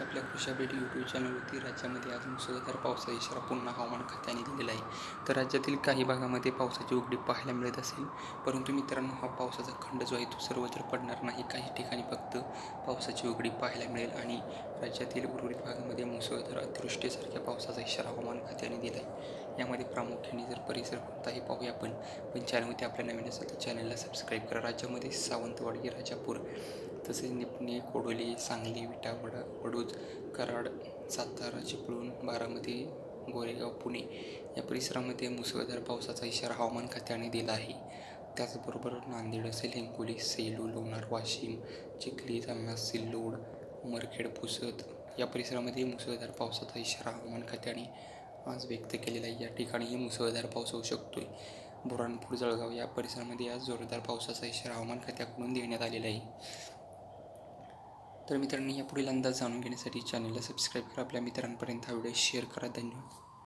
आपल्या कृषी update YouTube चॅनलवरती राज्यामध्ये आज मुसळधार पावसाचा इशारा पुन्हा हवामान खात्याने दिलेला आहे. तर राज्यातील काही भागामध्ये पावसाची उघडी पाहायला मिळत असेल. परंतु मित्रांनो हा पावसाचा खंड जो आहे तो सर्वत्र पडणार नाही. काही ठिकाणी फक्त पावसाची उघडी पाहायला मिळेल आणि राज्यातील उर्वरित भागामध्ये मुसळधार अतिवृष्टीसारख्या पावसाचा इशारा हवामान खात्याने दिला आहे यामध्ये प्रामुख्याने जर परिसर कोणताही पाहूया आपण पण चॅनलमध्ये आपल्या नवीन असेल तर चॅनलला सबस्क्राईब करा. राज्यामध्ये सावंतवाडी राजापूर तसेच निपणे कोडोली सांगली विटावडा वडूज कराड सातारा चिपळूण बारामती गोरेगाव पुणे या परिसरामध्ये मुसळधार पावसाचा इशारा हवामान खात्याने दिला आहे. त्याचबरोबर नांदेड असेल हिंगोली सेलू लोणार वाशिम चिखली जालना सिल्लोड उमरखेड पुसद या परिसरामध्ये मुसळधार पावसाचा इशारा हवामान खात्याने आज व्यक्त केलेला आहे या ठिकाणीही मुसळधार पाऊस होऊ शकतोय. बुराणपूर जळगाव या परिसरामध्ये आज जोरदार पावसाचा इशारा हवामान खात्याकडून देण्यात आलेला आहे. तर मित्रांनी या पुढील अंदाज जाणून घेण्यासाठी चॅनलला सबस्क्राईब करा. आपल्या मित्रांपर्यंत हा व्हिडिओ शेअर करा. धन्यवाद.